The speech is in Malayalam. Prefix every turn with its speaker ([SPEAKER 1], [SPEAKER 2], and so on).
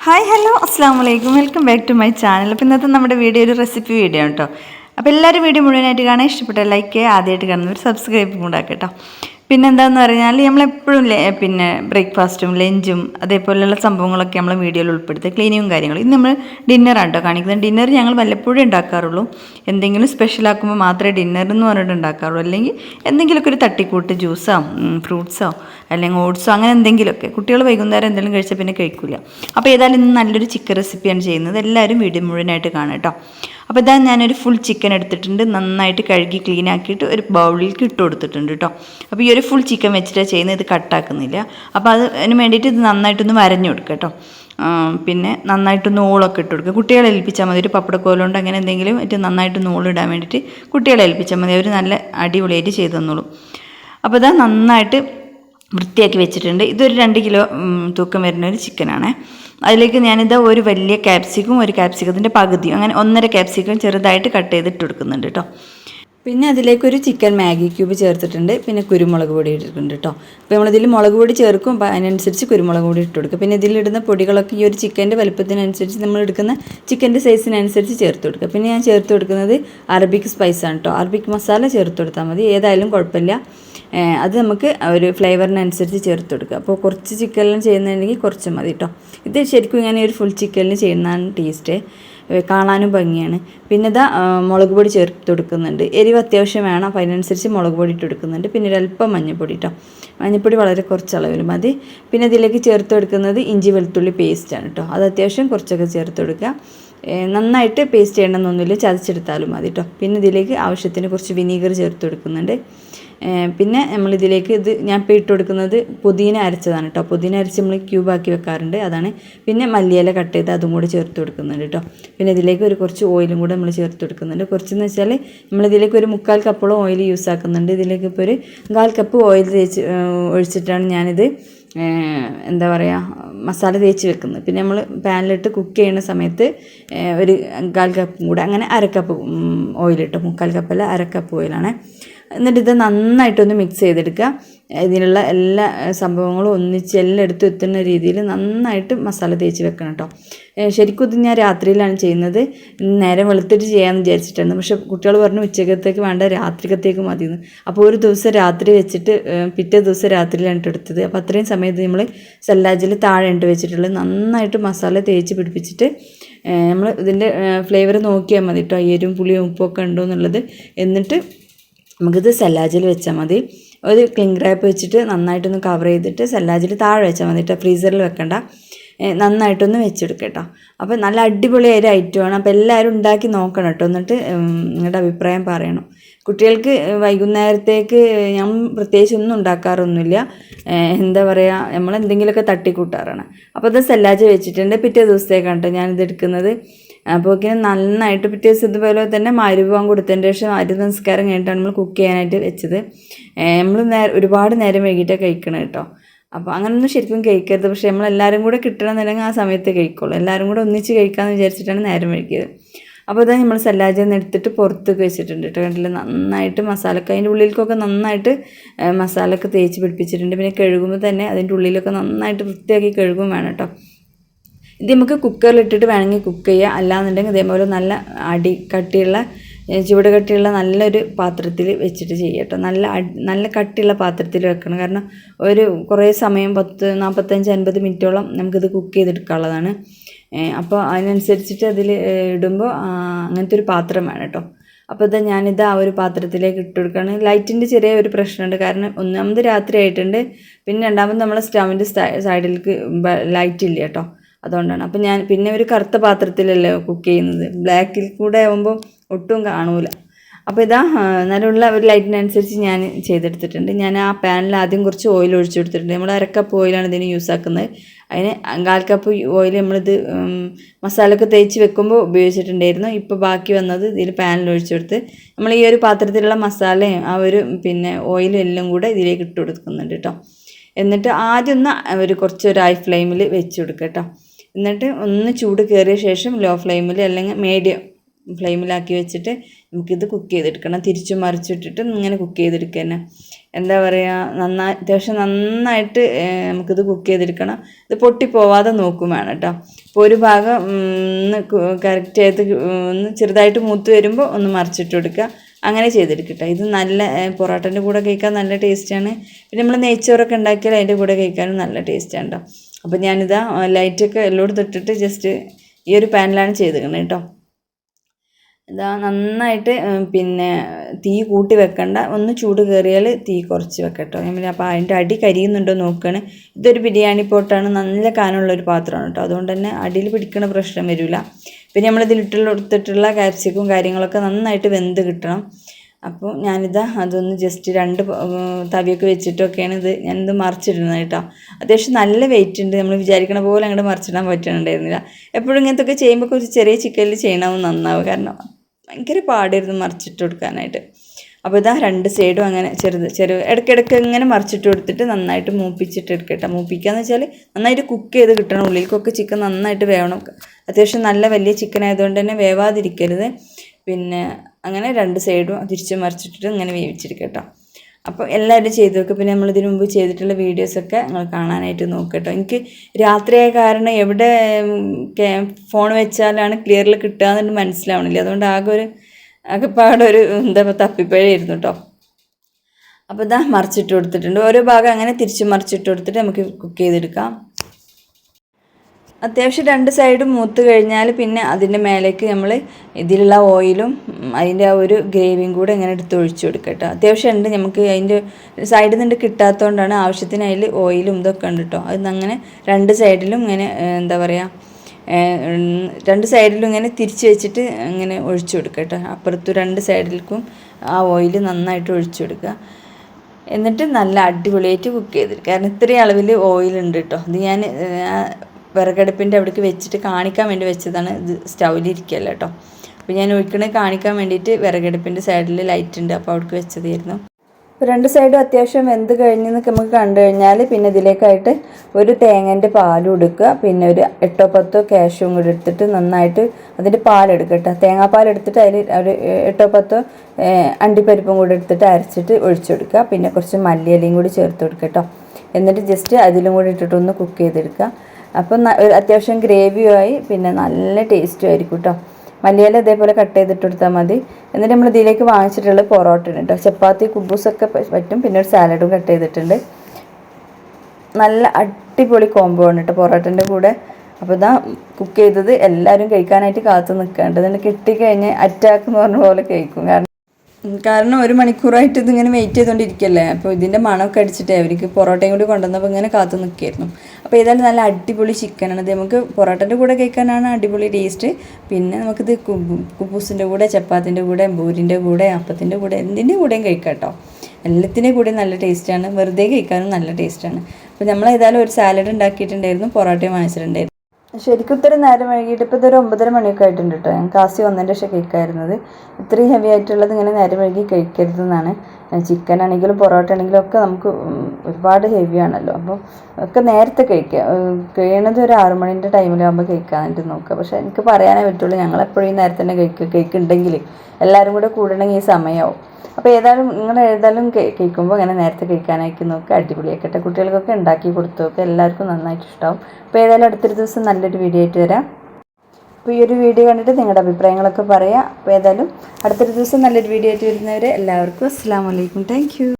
[SPEAKER 1] ഹായ് ഹലോ അസ്സാം വലൈക്കും welcome back to my channel അപ്പോൾ ഇന്നത്തെ നമ്മുടെ വീഡിയോ ഒരു റെസിപ്പി വീഡിയോ ആണ് കേട്ടോ അപ്പോൾ എല്ലാവരും വീഡിയോ മുഴുവനായിട്ട് കാണാൻ ഇഷ്ടപ്പെട്ട ലൈക്ക് ചെയ്യുക ആദ്യമായിട്ട് കാണുന്നവർ സബ്സ്ക്രൈബ് കൂടെ കേട്ടോ പിന്നെ എന്താണെന്ന് പറഞ്ഞാൽ നമ്മളെപ്പോഴും പിന്നെ ബ്രേക്ക്ഫാസ്റ്റും ലഞ്ചും അതേപോലെയുള്ള സംഭവങ്ങളൊക്കെ നമ്മൾ വീഡിയോയിൽ ഉൾപ്പെടുത്തുക ക്ലീനിങ്ങും കാര്യങ്ങളും. ഇത് നമ്മൾ ഡിന്നറാണ് കേട്ടോ കാണിക്കുന്നത്. ഡിന്നർ ഞങ്ങൾ വല്ലപ്പോഴും ഉണ്ടാക്കാറുള്ളൂ. എന്തെങ്കിലും സ്പെഷ്യൽ ആക്കുമ്പോൾ മാത്രമേ ഡിന്നർ എന്ന് പറഞ്ഞിട്ട് ഉണ്ടാക്കാറുള്ളൂ. അല്ലെങ്കിൽ എന്തെങ്കിലുമൊക്കെ ഒരു തട്ടിക്കൂട്ട് ജ്യൂസോ ഫ്രൂട്ട്സോ അല്ലെങ്കിൽ ഓട്സോ അങ്ങനെ എന്തെങ്കിലുമൊക്കെ. കുട്ടികൾ വൈകുന്നേരം എന്തെങ്കിലും കഴിച്ചാൽ പിന്നെ കഴിക്കില്ല അപ്പോൾ ഏതായാലും ഇന്ന് നല്ലൊരു ചിക്കൻ റെസിപ്പിയാണ് ചെയ്യുന്നത്. എല്ലാവരും വീഡിയോ മുഴുവനായിട്ട് കാണാം കേട്ടോ. അപ്പോൾ ഇതാ ഞാനൊരു ഫുൾ ചിക്കൻ എടുത്തിട്ടുണ്ട്. നന്നായിട്ട് കഴുകി ക്ലീൻ ആക്കിയിട്ട് ഒരു ബൗളിലേക്ക് ഇട്ട് കൊടുത്തിട്ടുണ്ട് കേട്ടോ അപ്പോൾ ഈ ഒരു ഫുൾ ചിക്കൻ വെച്ചിട്ടാണ് ചെയ്യുന്നത്. ഇത് കട്ടാക്കുന്നില്ല അപ്പോൾ അത് അതിന് വേണ്ടിയിട്ട് ഇത് നന്നായിട്ടൊന്ന് വരഞ്ഞു കൊടുക്കുക കേട്ടോ പിന്നെ നന്നായിട്ടൊന്ന് ഓളൊക്കെ ഇട്ട് കൊടുക്കുക കുട്ടികളെ ഏൽപ്പിച്ചാൽ മതി. ഒരു പപ്പടക്കോലുകൊണ്ട് അങ്ങനെ എന്തെങ്കിലും ഇത് നന്നായിട്ട് ഓളിടാൻ വേണ്ടിയിട്ട് കുട്ടികളെ ഏൽപ്പിച്ചാൽ മതി. അവർ നല്ല അടിപൊളിയായിട്ട് ചെയ്തു തന്നോളും. അപ്പോൾ ഇതാ നന്നായിട്ട് വൃത്തിയാക്കി വെച്ചിട്ടുണ്ട്. ഇതൊരു രണ്ട് കിലോ തൂക്കം വരുന്ന ഒരു ചിക്കനാണ്. അതിലേക്ക് ഞാനിത് ഒരു വലിയ ക്യാപ്സിക്കും ഒരു ക്യാപ്സിക്കത്തിന്റെ പകുതിയും അങ്ങനെ ഒന്നര ക്യാപ്സിക്കം ചെറുതായിട്ട് കട്ട് ചെയ്തിട്ട് കൊടുക്കുന്നുണ്ട് കേട്ടോ പിന്നെ അതിലേക്കൊരു ചിക്കൻ മാഗി ക്യൂബ് ചേർത്തിട്ടുണ്ട്. പിന്നെ കുരുമുളക് പൊടി ഇട്ടിട്ടുണ്ട് കേട്ടോ അപ്പോൾ നമ്മളിതിൽ മുളക് പൊടി ചേർക്കും അപ്പോൾ അതിനനുസരിച്ച് കുരുമുളക് പൊടി ഇട്ട് കൊടുക്കുക പിന്നെ ഇതിലിടുന്ന പൊടികളൊക്കെ ഈ ഒരു ചിക്കന്റെ വലുപ്പത്തിനനുസരിച്ച് നമ്മൾ എടുക്കുന്ന ചിക്കന്റെ സൈസിനനുസരിച്ച് ചേർത്ത് കൊടുക്കുക. പിന്നെ ഞാൻ ചേർത്ത് കൊടുക്കുന്നത് അറബിക് സ്പൈസാണ് കേട്ടോ അറബിക് മസാല ചേർത്ത് കൊടുത്താൽ മതി. ഏതായാലും കുഴപ്പമില്ല. അത് നമുക്ക് ഒരു ഫ്ലേവറിനനുസരിച്ച് ചേർത്ത് കൊടുക്കുക അപ്പോൾ കുറച്ച് ചിക്കനിലും ചെയ്യുന്നുണ്ടെങ്കിൽ കുറച്ച് മതി കേട്ടോ ഇത് ശരിക്കും ഇങ്ങനെ ഒരു ഫുൾ ചിക്കനിൽ ചെയ്യുന്നതാണ് ടേസ്റ്റ് കാണാനും ഭംഗിയാണ്. പിന്നെ ഇതാ മുളക് പൊടി ചേർത്ത് കൊടുക്കുന്നുണ്ട് എരിവ് അത്യാവശ്യം വേണം. അപ്പോൾ അതിനനുസരിച്ച് മുളക് പൊടി ഇട്ട് കൊടുക്കുന്നുണ്ട് പിന്നെ ഒരല്പം മഞ്ഞൾപ്പൊടി കേട്ടോ മഞ്ഞൾപ്പൊടി വളരെ കുറച്ച് അളവിൽ മതി. പിന്നെ ഇതിലേക്ക് ചേർത്ത് കൊടുക്കുന്നത് ഇഞ്ചി വെളുത്തുള്ളി പേസ്റ്റാണ് കേട്ടോ അത് അത്യാവശ്യം കുറച്ചൊക്കെ ചേർത്ത് കൊടുക്കുക നന്നായിട്ട് പേസ്റ്റ് ചെയ്യണമെന്നൊന്നുമില്ല. ചതച്ചെടുത്താലും മതി കേട്ടോ പിന്നെ ഇതിലേക്ക് ആവശ്യത്തിന് കുറച്ച് വിനീഗർ ചേർത്ത് കൊടുക്കുന്നുണ്ട് പിന്നെ നമ്മളിതിലേക്ക് ഇത് ഞാൻ ഇപ്പോൾ ഇട്ട് കൊടുക്കുന്നത് പുതിന അരച്ചതാണ് കേട്ടോ. പുതിന അരച്ച് നമ്മൾ ക്യൂബാക്കി വെക്കാറുണ്ട് അതാണ്. പിന്നെ മല്ലിയില കട്ട് ചെയ്ത് അതും കൂടി ചേർത്ത് കൊടുക്കുന്നുണ്ട് കേട്ടോ. പിന്നെ ഇതിലേക്ക് ഒരു കുറച്ച് ഓയിലും കൂടെ നമ്മൾ ചേർത്ത് കൊടുക്കുന്നുണ്ട്. കുറച്ചെന്ന് വെച്ചാൽ നമ്മളിതിലേക്ക് ഒരു മുക്കാൽ കപ്പോളം ഓയിൽ യൂസ് ആക്കുന്നുണ്ട്. ഇതിലേക്ക് ഇപ്പോൾ ഒരു കാൽ കപ്പ് ഓയിൽ തേച്ച് ഒഴിച്ചിട്ടാണ് ഞാനിത് എന്താ പറയുക മസാല തേച്ച് വെക്കുന്നത്. പിന്നെ നമ്മൾ പാനിലിട്ട് കുക്ക് ചെയ്യുന്ന സമയത്ത് ഒരു കാൽ കപ്പും കൂടെ അങ്ങനെ അരക്കപ്പ് ഓയിലിട്ട് മുക്കാൽ കപ്പല്ല അരക്കപ്പ് ഓയിലാണ് എന്നിട്ട് ഇത് നന്നായിട്ടൊന്ന് മിക്സ് ചെയ്തെടുക്കുക. ഇതിനുള്ള എല്ലാ സംഭവങ്ങളും ഒന്നിച്ച് എല്ലാം എടുത്ത് എത്തുന്ന രീതിയിൽ നന്നായിട്ട് മസാല തേച്ച് വെക്കണം കേട്ടോ ശരിക്കും ഇത് ഞാൻ രാത്രിയിലാണ് ചെയ്യുന്നത്. നേരം വെളുത്തിട്ട് ചെയ്യാമെന്ന് വിചാരിച്ചിട്ടാണ്. പക്ഷെ കുട്ടികൾ പറഞ്ഞു ഉച്ചക്കത്തേക്ക് വേണ്ട രാത്രിക്കത്തേക്ക് മതിയെന്ന്. അപ്പോൾ ഒരു ദിവസം രാത്രി വെച്ചിട്ട് പിറ്റേ ദിവസം രാത്രിയിലാണ് എടുത്തത്. അപ്പോൾ അത്രയും സമയത്ത് നമ്മൾ സെല്ലാജിൽ താഴെ ഇട്ട് വെച്ചിട്ടുള്ളത്. നന്നായിട്ട് മസാല തേച്ച് പിടിപ്പിച്ചിട്ട് നമ്മൾ ഇതിന്റെ ഫ്ലേവർ നോക്കിയാൽ മതി കേട്ടോ എരും പുളിയും ഉപ്പൊക്കെ ഉണ്ടോ എന്നുള്ളത്. എന്നിട്ട് നമുക്കിത് സെല്ലാജിൽ വെച്ചാൽ മതി. ഒരു ക്ലിംഗ് റാപ്പ് വെച്ചിട്ട് നന്നായിട്ടൊന്ന് കവർ ചെയ്തിട്ട് സെല്ലാജിൽ താഴെ വെച്ചാൽ മതി കേട്ടോ. ഫ്രീസറിൽ വെക്കണ്ട. നന്നായിട്ടൊന്ന് വെച്ചെടുക്കട്ടോ. കേട്ടോ അപ്പോൾ നല്ല അടിപൊളി ഒരു ആണ്. അപ്പോൾ എല്ലാവരും ഉണ്ടാക്കി നോക്കണം കേട്ടോ. എന്നിട്ട് നിങ്ങളുടെ അഭിപ്രായം പറയണം. കുട്ടികൾക്ക് വൈകുന്നേരത്തേക്ക് ഞാൻ പ്രത്യേകിച്ച് ഒന്നും ഉണ്ടാക്കാറൊന്നുമില്ല. എന്താ പറയുക നമ്മൾ എന്തെങ്കിലുമൊക്കെ തട്ടിക്കൂട്ടാറാണ്. അപ്പോൾ അത് സെല്ലാജ് വെച്ചിട്ടുണ്ട്. പിറ്റേ ദിവസത്തേക്കാണ് കേട്ടോ ഞാനിത് എടുക്കുന്നത്. അപ്പോൾ ഇങ്ങനെ നന്നായിട്ട് പിറ്റേ ദിവസം ഇതുപോലെ തന്നെ മരുഭവം കൊടുത്തതിന്റെ ശേഷം അരി നമസ്കാരം കഴിഞ്ഞിട്ടാണ് നമ്മൾ കുക്ക് ചെയ്യാനായിട്ട് വെച്ചത്. നമ്മൾ നേരെ ഒരുപാട് നേരം വൈകിട്ടാണ് കഴിക്കണം കേട്ടോ അപ്പോൾ അങ്ങനൊന്നും ശരിക്കും കഴിക്കരുത്. പക്ഷേ നമ്മളെല്ലാവരും കൂടെ കിട്ടണമെന്നുണ്ടെങ്കിൽ ആ സമയത്ത് കഴിക്കുള്ളൂ. എല്ലാവരും കൂടെ ഒന്നിച്ച് കഴിക്കാമെന്ന് വിചാരിച്ചിട്ടാണ് നേരം വൈകിയത്. അപ്പോൾ ഇതാ നമ്മൾ സല്ലാജിൽ നിന്ന് എടുത്തിട്ട് പുറത്തേക്ക് വെച്ചിട്ടുണ്ട് കേട്ടോ കണ്ടില്ല? നന്നായിട്ട് മസാലക്ക് അതിന്റെ ഉള്ളിലേക്കൊക്കെ നന്നായിട്ട് മസാലയൊക്കെ തേച്ച് പിടിപ്പിച്ചിട്ടുണ്ട്. പിന്നെ കഴുകുമ്പോൾ തന്നെ അതിന്റെ ഉള്ളിലൊക്കെ നന്നായിട്ട് വൃത്തിയാക്കി കഴുകും വേണം കേട്ടോ ഇത് നമുക്ക് കുക്കറിലിട്ടിട്ട് വേണമെങ്കിൽ കുക്ക് ചെയ്യുക അല്ലാന്നുണ്ടെങ്കിൽ ഇതേപോലെ നല്ല അടി കട്ടിയുള്ള ചുവട് കട്ടിയുള്ള നല്ലൊരു പാത്രത്തിൽ വെച്ചിട്ട് ചെയ്യുക കേട്ടോ. നല്ല നല്ല കട്ടിയുള്ള പാത്രത്തിൽ വെക്കണം. കാരണം ഒരു കുറേ സമയം പത്ത് നാൽപ്പത്തഞ്ച് അൻപത് മിനിറ്റോളം നമുക്കിത് കുക്ക് ചെയ്തെടുക്കാനുള്ളതാണ്. അപ്പോൾ അതിനനുസരിച്ചിട്ട് അതിൽ ഇടുമ്പോൾ അങ്ങനത്തെ ഒരു പാത്രം വേണം കേട്ടോ. അപ്പോൾ ഇതാ ഞാനിത് ആ ഒരു പാത്രത്തിലേക്ക് ഇട്ട് കൊടുക്കുകയാണ്. ലൈറ്റിന്റെ ചെറിയ ഒരു പ്രശ്നമുണ്ട്. കാരണം ഒന്നാമത് രാത്രി ആയിട്ടുണ്ട്. പിന്നെ രണ്ടാമത് നമ്മളെ സ്റ്റവിന്റെ സൈഡിലേക്ക് ലൈറ്റ് ഇല്ല കേട്ടോ. അതുകൊണ്ടാണ്. അപ്പം ഞാൻ പിന്നെ ഒരു കറുത്ത പാത്രത്തിലല്ലേ കുക്ക് ചെയ്യുന്നത്. ബ്ലാക്കിൽ കൂടെ ആകുമ്പോൾ ഒട്ടും കാണൂല. അപ്പോൾ ഇതാ നല്ല നല്ലുള്ള ഒരു ലൈറ്റിനനുസരിച്ച് ഞാൻ ചെയ്തെടുത്തിട്ടുണ്ട്. ഞാൻ ആ പാനിൽ ആദ്യം കുറച്ച് ഓയിൽ ഒഴിച്ചു കൊടുത്തിട്ടുണ്ട്. നമ്മൾ അരക്കപ്പ് ഓയിലാണ് ഇതിന് യൂസ് ആക്കുന്നത്. അതിന് കാൽ കപ്പ് ഓയിൽ നമ്മളിത് മസാലയൊക്കെ തേച്ച് വെക്കുമ്പോൾ ഉപയോഗിച്ചിട്ടുണ്ടായിരുന്നു. ഇപ്പോൾ ബാക്കി വന്നത് ഇതിൽ പാനിൽ ഒഴിച്ചു കൊടുത്ത് നമ്മൾ ഈ ഒരു പാത്രത്തിലുള്ള മസാലയും ആ ഒരു പിന്നെ ഓയിലും എല്ലാം കൂടെ ഇതിലേക്ക് ഇട്ട് കൊടുക്കുന്നുണ്ട് കേട്ടോ. എന്നിട്ട് ആദ്യം ഒന്ന് ഒരു കുറച്ച് ഒരു ഹൈ ഫ്ലെയിമിൽ വെച്ച് കൊടുക്കുക കേട്ടോ. എന്നിട്ട് ഒന്ന് ചൂട് കയറിയ ശേഷം ലോ ഫ്ലെയിമിൽ അല്ലെങ്കിൽ മീഡിയം ഫ്ലെയിമിലാക്കി വെച്ചിട്ട് നമുക്കിത് കുക്ക് ചെയ്തെടുക്കണം. തിരിച്ചു മറിച്ചിട്ടിട്ട് ഇങ്ങനെ കുക്ക് ചെയ്തെടുക്കുക തന്നെ. എന്താ പറയുക നന്നായി അത്യാവശ്യം നന്നായിട്ട് നമുക്കിത് കുക്ക് ചെയ്തെടുക്കണം. ഇത് പൊട്ടിപ്പോവാതെ നോക്കും വേണം കേട്ടോ. അപ്പോൾ ഒരു ഭാഗം ഒന്ന് കറക്റ്റ് ചെയ്ത് ഒന്ന് ചെറുതായിട്ട് മൂത്ത് വരുമ്പോൾ ഒന്ന് മറിച്ചിട്ട് കൊടുക്കുക. അങ്ങനെ ചെയ്തെടുക്കട്ടെ ഇത് നല്ല പൊറോട്ടന്റെ കൂടെ കഴിക്കാൻ നല്ല ടേസ്റ്റാണ് പിന്നെ നമ്മൾ നെയ്ച്ചോറൊക്കെ ഉണ്ടാക്കിയാൽ അതിന്റെ കൂടെ കഴിക്കാനും നല്ല ടേസ്റ്റാണ് കേട്ടോ അപ്പോൾ ഞാനിതാ ലൈറ്റൊക്കെ എല്ലായിടത്തും ഇട്ടിട്ട് ജസ്റ്റ് ഈ ഒരു പാനിലാണ് ചെയ്തേക്കുന്നത് കേട്ടോ. ഇതാ നന്നായിട്ട് പിന്നെ തീ കൂട്ടി വെക്കണ്ട. ഒന്ന് ചൂട് കയറിയാൽ തീ കുറച്ച് വെക്കട്ടോ ഞാൻ അപ്പോൾ അതിന്റെ അടി കരിയുന്നുണ്ടോ നോക്കുകയാണ് ഇതൊരു ബിരിയാണി പോട്ടാണ്. നല്ല കാനുള്ള ഒരു പാത്രമാണ് കേട്ടോ. അതുകൊണ്ട് തന്നെ അടിയിൽ പിടിക്കണ പ്രശ്നം വരില്ല. പിന്നെ നമ്മളിതിലിട്ടുള്ള കൊടുത്തിട്ടുള്ള കാപ്സിക്കും കാര്യങ്ങളൊക്കെ നന്നായിട്ട് വെന്ത് കിട്ടണം. അപ്പോൾ ഞാനിതാ അതൊന്ന് ജസ്റ്റ് രണ്ട് തവിയൊക്കെ വെച്ചിട്ടൊക്കെയാണ് ഇത് ഞാനിത് മറിച്ചിടുന്നത് കേട്ടോ. അത്യാവശ്യം നല്ല വെയിറ്റ് ഉണ്ട്. നമ്മൾ വിചാരിക്കണ പോലെ അങ്ങോട്ട് മറിച്ചിടാൻ പറ്റണുണ്ടായിരുന്നില്ല. എപ്പോഴും ഇങ്ങനത്തെ ഒക്കെ ചെയ്യുമ്പോൾ കുറച്ച് ചെറിയ ചിക്കനിൽ ചെയ്യണമെന്ന് നന്നാവും. കാരണം ഭയങ്കര പാടായിരുന്നു മറിച്ചിട്ട് കൊടുക്കാനായിട്ട്. അപ്പോൾ ഇതാ രണ്ട് സൈഡും അങ്ങനെ ചെറുത് ചെറു ഇടയ്ക്കിടയ്ക്ക് ഇങ്ങനെ മറിച്ചിട്ട് കൊടുത്തിട്ട് നന്നായിട്ട് മൂപ്പിച്ചിട്ട് എടുക്കട്ടെ മൂപ്പിക്കാന്ന് വെച്ചാൽ നന്നായിട്ട് കുക്ക് ചെയ്ത് കിട്ടണം. ഉള്ളിലേക്കൊക്കെ ചിക്കൻ നന്നായിട്ട് വേവണം. അത്യാവശ്യം നല്ല വലിയ ചിക്കൻ ആയതുകൊണ്ട് തന്നെ വേവാതിരിക്കരുത്. പിന്നെ അങ്ങനെ രണ്ട് സൈഡും തിരിച്ച് മറിച്ചിട്ടിട്ട് ഇങ്ങനെ വേവിച്ചെടുക്കട്ടോ. അപ്പോൾ എല്ലാവരും ചെയ്തു നോക്കുക പിന്നെ നമ്മൾ ഇതിനു മുമ്പ് ചെയ്തിട്ടുള്ള വീഡിയോസൊക്കെ നിങ്ങൾ കാണാനായിട്ട് നോക്കട്ടോ. എനിക്ക് രാത്രിയായ കാരണം എവിടെ ഫോൺ വെച്ചാലാണ് ക്ലിയറിൽ കിട്ടുക എന്നുണ്ട് മനസ്സിലാവണില്ല. അതുകൊണ്ട് ആകെ ഒരു ആകെപ്പാടെ ഒരു എന്താ പറയുക തപ്പിപ്പഴയായിരുന്നു കേട്ടോ അപ്പോൾ ഇതാ മറിച്ചിട്ട് കൊടുത്തിട്ടുണ്ട്. ഓരോ ഭാഗം അങ്ങനെ തിരിച്ച് മറിച്ചിട്ട് കൊടുത്തിട്ട് നമുക്ക് കുക്ക് ചെയ്തെടുക്കാം. അത്യാവശ്യം രണ്ട് സൈഡും മൂത്ത് കഴിഞ്ഞാൽ പിന്നെ അതിന്റെ മേലേക്ക് നമ്മൾ ഇതിലുള്ള ഓയിലും അതിന്റെ ആ ഒരു ഗ്രേവിയും കൂടെ ഇങ്ങനെ എടുത്ത് ഒഴിച്ചു കൊടുക്കുക കേട്ടോ. അത്യാവശ്യം ഉണ്ട് നമുക്ക് അതിന്റെ സൈഡിൽ നിന്ന് കിട്ടാത്തതുകൊണ്ടാണ് ആവശ്യത്തിന് അതിൽ ഓയിലും ഇതൊക്കെ ഉണ്ട് കേട്ടോ. അത് അങ്ങനെ രണ്ട് സൈഡിലും ഇങ്ങനെ എന്താ പറയുക രണ്ട് സൈഡിലും ഇങ്ങനെ തിരിച്ച് വെച്ചിട്ട് ഇങ്ങനെ ഒഴിച്ചു കൊടുക്കുക കേട്ടോ. അപ്പുറത്തും രണ്ട് സൈഡിലേക്കും ആ ഓയിൽ നന്നായിട്ട് ഒഴിച്ചു കൊടുക്കുക. എന്നിട്ട് നല്ല അടിപൊളിയായിട്ട് കുക്ക് ചെയ്തെടുക്കുക കാരണം ഇത്രയും അളവിൽ ഓയിലുണ്ട് കേട്ടോ. ഇത് ഞാൻ വിറകടുപ്പിന്റെ അവിടേക്ക് വെച്ചിട്ട് കാണിക്കാൻ വേണ്ടി വെച്ചതാണ് ഇത് സ്റ്റൗവിലിരിക്കുകയല്ല കേട്ടോ. അപ്പോൾ ഞാൻ ഒഴിക്കണത് കാണിക്കാൻ വേണ്ടിയിട്ട് വിറകടുപ്പിന്റെ സൈഡിൽ ലൈറ്റ് ഉണ്ട്. അപ്പോൾ അവിടേക്ക് വെച്ചതായിരുന്നു. രണ്ട് സൈഡും അത്യാവശ്യം വെന്ത് കഴിഞ്ഞെന്നൊക്കെ നമുക്ക് കണ്ടു കഴിഞ്ഞാൽ പിന്നെ ഇതിലേക്കായിട്ട് ഒരു തേങ്ങന്റെ പാലും എടുക്കുക പിന്നെ ഒരു എട്ടോ പത്തോ കാഷ്യും കൂടി എടുത്തിട്ട് നന്നായിട്ട് അതിന്റെ പാലെടുക്കുക കേട്ടോ. തേങ്ങാപ്പാൽ എടുത്തിട്ട് അതിൽ ഒരു എട്ടോ പത്തോ അണ്ടിപ്പരിപ്പും കൂടി എടുത്തിട്ട് അരച്ചിട്ട് ഒഴിച്ചെടുക്കുക പിന്നെ കുറച്ച് മല്ലിയിലയും കൂടി ചേർത്ത് കൊടുക്കുക കേട്ടോ. എന്നിട്ട് ജസ്റ്റ് അതിലും കൂടി ഇട്ടിട്ടൊന്ന് കുക്ക് ചെയ്തെടുക്കുക. അപ്പം അത്യാവശ്യം ഗ്രേവിയുമായി പിന്നെ നല്ല ടേസ്റ്റും ആയിരിക്കും കേട്ടോ മല്ലിയില ഇതേപോലെ കട്ട് ചെയ്തിട്ട് കൊടുത്താൽ മതി. എന്നിട്ട് നമ്മൾ ഇതിലേക്ക് വാങ്ങിച്ചിട്ടുള്ള പൊറോട്ട ഉണ്ട് കേട്ടോ ചപ്പാത്തി കുബൂസൊക്കെ പറ്റും. പിന്നെ ഒരു സാലഡും കട്ട് ചെയ്തിട്ടുണ്ട്. നല്ല അടിപൊളി കോംബോ ആണ് കേട്ടോ പൊറോട്ടന്റെ കൂടെ. അപ്പോൾ ഇതാ കുക്ക് ചെയ്തത്. എല്ലാവരും കഴിക്കാനായിട്ട് കാത്തു നിൽക്കേണ്ടത് എന്നിട്ട് കിട്ടിക്കഴിഞ്ഞ് അറ്റാക്ക് എന്ന് പറഞ്ഞ പോലെ കഴിക്കും. കാരണം കാരണം ഒരു മണിക്കൂറായിട്ട് ഇതിങ്ങനെ വെയിറ്റ് ചെയ്തുകൊണ്ടിരിക്കല്ലേ അപ്പോൾ ഇതിന്റെ മണമൊക്കെ അടിച്ചിട്ട് അവർക്ക് പൊറോട്ടയും കൂടി കൊണ്ടുവന്നപ്പോൾ ഇങ്ങനെ കാത്തു നിൽക്കുകയായിരുന്നു അപ്പോൾ ഏതായാലും നല്ല അടിപൊളി ചിക്കനാണ് ഇത് നമുക്ക് പൊറോട്ടന്റെ കൂടെ കഴിക്കാനാണ് അടിപൊളി ടേസ്റ്റ് പിന്നെ നമുക്കിത് കുബു- കുബൂസിന്റെ കൂടെ ചപ്പാത്തിന്റെ കൂടെ ബൂരിന്റെ കൂടെ അപ്പത്തിന്റെ കൂടെ എന്തിന്റെ കൂടെയും കഴിക്കാം കേട്ടോ. എല്ലാത്തിന്റെ കൂടെ നല്ല ടേസ്റ്റാണ് വെറുതെ കഴിക്കാനും നല്ല ടേസ്റ്റാണ് അപ്പോൾ നമ്മൾ ഏതായാലും ഒരു സാലഡ് ഉണ്ടാക്കിയിട്ടുണ്ടായിരുന്നു. പൊറോട്ടയും വാങ്ങിച്ചിട്ടുണ്ടായിരുന്നു. ശരിക്കും ഇത്ര നേരം വൈകിട്ട് ഇപ്പോൾ ഇതൊരു ഒമ്പതര മണിയൊക്കെ ആയിട്ടുണ്ട് കേട്ടോ. ഞാൻ കാസി വന്നതിന്റെ ശേഷം കഴിക്കായിരുന്നത് ഇത്രയും ഹെവി ആയിട്ടുള്ളത് ഇങ്ങനെ നേരം വൈകി കഴിക്കരുതെന്നാണ്. ചിക്കൻ ആണെങ്കിലും പൊറോട്ട ആണെങ്കിലും ഒക്കെ നമുക്ക് ഒരുപാട് ഹെവി ആണല്ലോ. അപ്പം ഒക്കെ നേരത്തെ കഴിക്കുക കഴിയണത് ഒരു ആറു മണിന്റെ ടൈമിലാകുമ്പോൾ കഴിക്കാനായിട്ട് നോക്കുക പക്ഷേ എനിക്ക് പറയാനേ പറ്റുള്ളൂ ഞങ്ങളെപ്പോഴും ഈ നേരത്തെ തന്നെ കഴിക്കുക കേൾക്കുന്നുണ്ടെങ്കിൽ എല്ലാവരും കൂടെ കൂടണമെങ്കിൽ ഈ സമയമാവും അപ്പോൾ ഏതായാലും നിങ്ങൾ ഏതായാലും കേൾക്കുമ്പോൾ അങ്ങനെ നേരത്തെ കഴിക്കാനായിട്ട് നോക്കുക അടിപൊളിയാക്കട്ടെ. കുട്ടികൾക്കൊക്കെ ഉണ്ടാക്കി കൊടുത്തു നോക്കുക എല്ലാവർക്കും നന്നായിട്ട് ഇഷ്ടമാവും അപ്പോൾ ഏതായാലും അടുത്തൊരു ദിവസം നല്ലൊരു വീഡിയോ ആയിട്ട് വരാം. അപ്പോൾ ഈ ഒരു വീഡിയോ കണ്ടിട്ട് നിങ്ങളുടെ അഭിപ്രായങ്ങളൊക്കെ പറയാം. അപ്പോൾ ഏതായാലും അടുത്തൊരു ദിവസം നല്ലൊരു വീഡിയോ ആയിട്ട് വരുന്നവരെ എല്ലാവർക്കും അസ്സാം വലൈക്കും താങ്ക്